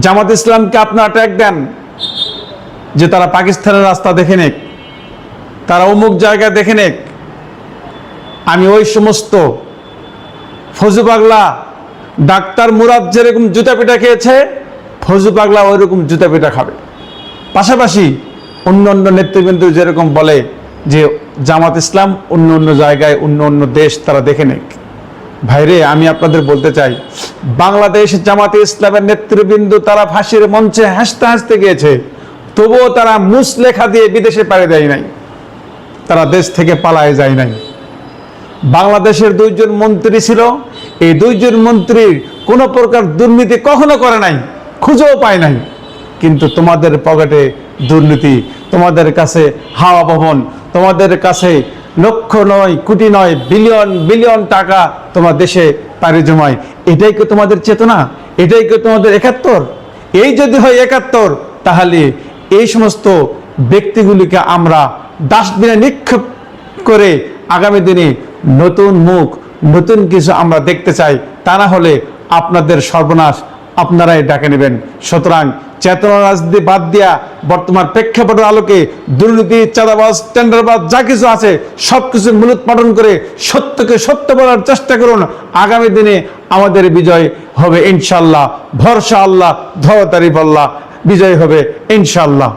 জামাত ইসলামকে আপনারা ট্যাগ দেন যে তারা পাকিস্তানের রাস্তা দেখে নেক, তারা অমুক জায়গায় দেখে নেক। আমি ওই সমস্ত ফজু পাগলা ডাক্তার মুরাদ যেরকম জুতা পিঠা খেয়েছে, ফজু পাগলা ওই রকম জুতা পিঠা খাবে। পাশাপাশি অন্য অন্য নেতৃবৃন্দ যেরকম বলে যে জামাত ইসলাম অন্য অন্য জায়গায়, অন্য অন্য দেশ তারা দেখে নেক। ভাইরে, আমি আপনাদের বলতে চাই, বাংলাদেশ জামাতে ইসলামের নেতৃবৃন্দ তারা ফাঁসির মঞ্চে হাসতে হাসতে গিয়েছে, তবুও তারা মুসলেখা দিয়ে বিদেশে পাড়ি দেয় নাই, তারা দেশ থেকে পালায় যায় নাই। বাংলাদেশের দুইজন মন্ত্রী ছিল, এই দুইজন মন্ত্রীর কোনো প্রকার দুর্নীতি কখনো করে নাই, খুঁজেও পায় নাই। কিন্তু তোমাদের পকেটে দুর্নীতি, তোমাদের কাছে হাওয়া ভবন তোমাদের কাছে লক্ষ নয়, কোটি নয়, বিলিয়ন বিলিয়ন টাকা তোমার দেশে পাড়ি জমায়। এটাই কি তোমাদের চেতনা? এটাই কি তোমাদের একাত্তর? এই যদি হয় একাত্তর, তাহলে এই সমস্ত ব্যক্তিগুলিকে আমরা ডাস্টবিনে নিক্ষেপ করে আগামী দিনে নতুন মুখ, নতুন কিছু আমরা দেখতে চাই। তা না হলে আপনাদের সর্বনাশ আপনারাই ডাকে নেবেন। সুতরাং চেতনা রাজনীতি বাদ দিয়া বর্তমান প্রেক্ষাপটের আলোকে দুর্নীতি, চাঁদাবাজ, টেন্ডারবাজ যা কিছু আছে সব কিছু মূলোৎপাটন করে সত্যকে সত্য বলার চেষ্টা করুন। আগামী দিনে আমাদের বিজয় হবে ইনশাল্লাহ ভরসা আল্লাহ ধরতারি বল্লাহ বিজয় হবে ইনশাল্লাহ